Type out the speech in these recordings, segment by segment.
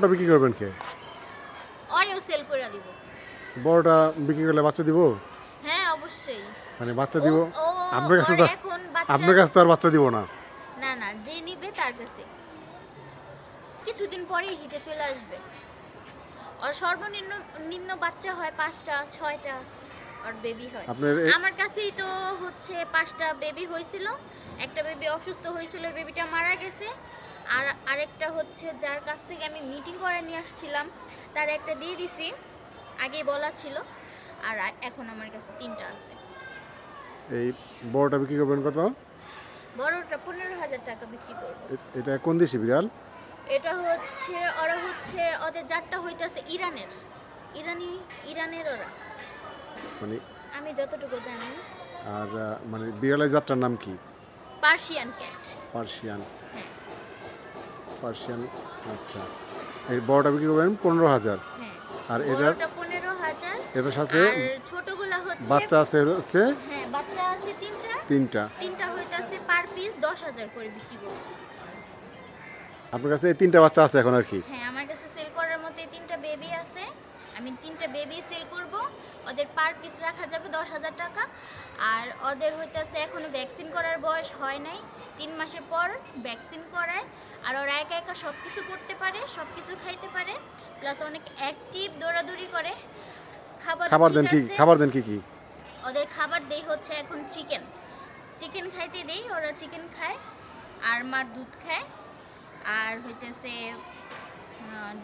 ওটা বিক্রি করবেন কে? অরেও সেল করে দিব। বড়টা বিক্রি করলে বাচ্চা দিব? হ্যাঁ অবশ্যই। মানে বাচ্চা দিব? আপনার কাছে তো আপনার কাছে তো আর বাচ্চা দিব না। না না যে নিবে তার কাছে। কিছুদিন পরেই হিটে চলে আসবে। আর সর্বনিম্ন নিম্ন বাচ্চা হয় পাঁচটা ছয়টা আর বেবি হয়। আমার কাছেই তো হচ্ছে পাঁচটা বেবি হয়েছিল। একটা বেবি অসুস্থ হয়েছিল বেবিটা মারা গেছে। আর আরেকটা হচ্ছে যার কাছ থেকে আমি মিটিং করে নিয়ে আসছিলাম তার একটা দিয়ে দিছি আগেই বলা ছিল আর এখন আমার কাছে তিনটা আছে। এই বড়টা বিক্রি করবেন কত? বড়টা পনেরো হাজার টাকা বিক্রি করব। এটা কোন দেশি বিড়াল? এটা হচ্ছে ওরা হচ্ছে ওদের জাতটা হইতাছে ইরানের ইরানি ইরানের ওরা। মানে আমি যতটুকু জানি। আর মানে বিড়ালের জাতটার নাম কি? Persian cat. পার্সিয়ান। হ্যাঁ। পার্সিয়ান আচ্ছা। এই বড়টা বিক্রি করবেন পনেরো হাজার। হ্যাঁ আর এটার হাজার। এটার সাথে বাচ্চা আছে হচ্ছে হ্যাঁ বাচ্চা আছে তিনটা। তিনটা। তিনটা হইতাছে পার পিস দশ হাজার করে আপনার কাছে তিনটা বাচ্চা আছে এখন আর কি? হ্যাঁ আমার কাছে সেল করার মতো এই তিনটা বেবি আছে। আমি তিনটা বেবি সেল করব। ওদের পার পিস রাখা যাবে দশ হাজার টাকা। আর ওদের হইতেছে এখনও ভ্যাকসিন করার বয়স হয় নাই। তিন মাসের পর ভ্যাকসিন করায়। আর ওরা একা একা সব কিছু করতে পারে সব কিছু খাইতে পারে। প্লাস অনেক অ্যাক্টিভ দৌড়াদৌড়ি করে। খাবার খাবার দেন কি খাবার দেন কি কি? ওদের খাবার দেই হচ্ছে এখন চিকেন চিকেন খাইতে দেই ওরা চিকেন খায়। আর মার দুধ খায়। আর হইতেছে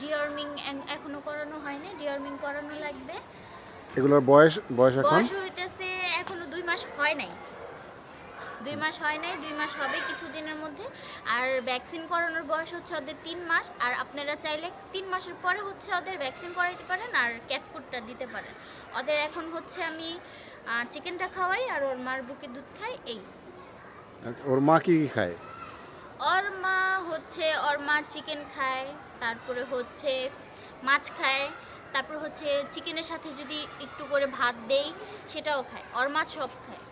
ডিওর্মিং এখনও করানো হয়নি ডিওর্মিং করানো লাগবে। এগুলোর বয়স বয়স এখন? বয়স হইতেছে এখনও দুই মাস হয় নাই। দুই মাস হয় নাই দুই মাস হবে কিছুদিনের মধ্যে। আর ভ্যাকসিন করানোর বয়স হচ্ছে ওদের তিন মাস আর আপনারা চাইলে তিন মাসের পরে হচ্ছে ওদের ভ্যাকসিন করাইতে পারেন আর ক্যাটফুডটা দিতে পারেন। ওদের এখন হচ্ছে আমি চিকেনটা খাওয়াই আর ওর মার বুকে দুধ খাই এই। ওর মা কি খায়? ওর মা হচ্ছে ওর মা চিকেন খায় তারপরে হচ্ছে মাছ খায় তারপর হচ্ছে চিকেনের সাথে যদি একটু করে ভাত দেই সেটাও খায়। ওর মাছ সব খায়।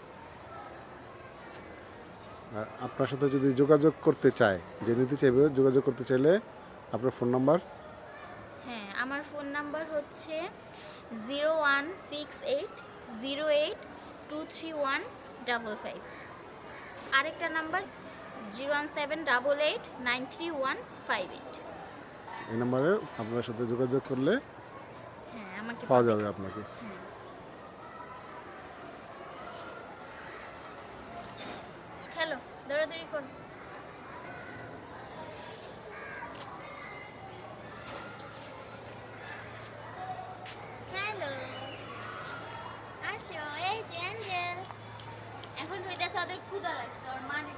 আর আপনার সাথে যদি যোগাযোগ করতে চায় যে নিতে চাইবে যোগাযোগ করতে চাইলে আপনার ফোন নাম্বার? হ্যাঁ আমার ফোন নাম্বার হচ্ছে zero one six eight zero eight two three one double five. আরেকটা number zero one seven double eight nine three one five eight. এই নাম্বারে আপনার সাথে যোগাযোগ করলে আমাকে পাওয়া যাবে আপনাকে। খেলো দৌড়াদৌড়ি করো। এখন হইতেছে ওদের ক্ষুধা লাগছে ওর মানে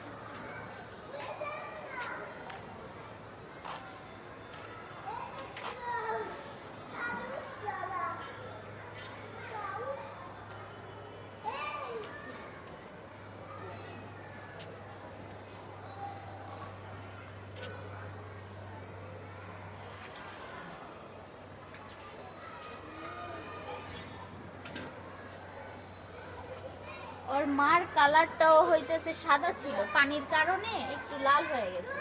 মার কালারটাও হইতেছে সাদা ছিল। পানির কারণে একটু লাল হয়ে গেছে।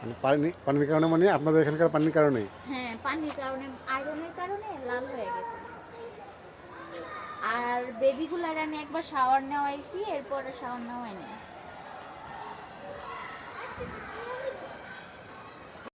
মানে পানি পানির কারণে মানে আপনাদের এখানকার পানির কারণে হ্যাঁ পানির কারণে আয়রনের কারণে লাল হয়ে গেছে। আর বেবিগুলার আমি একবার শাওয়ার নেওয়াইছি এরপরে শাওয়ার নেওয়াইনি।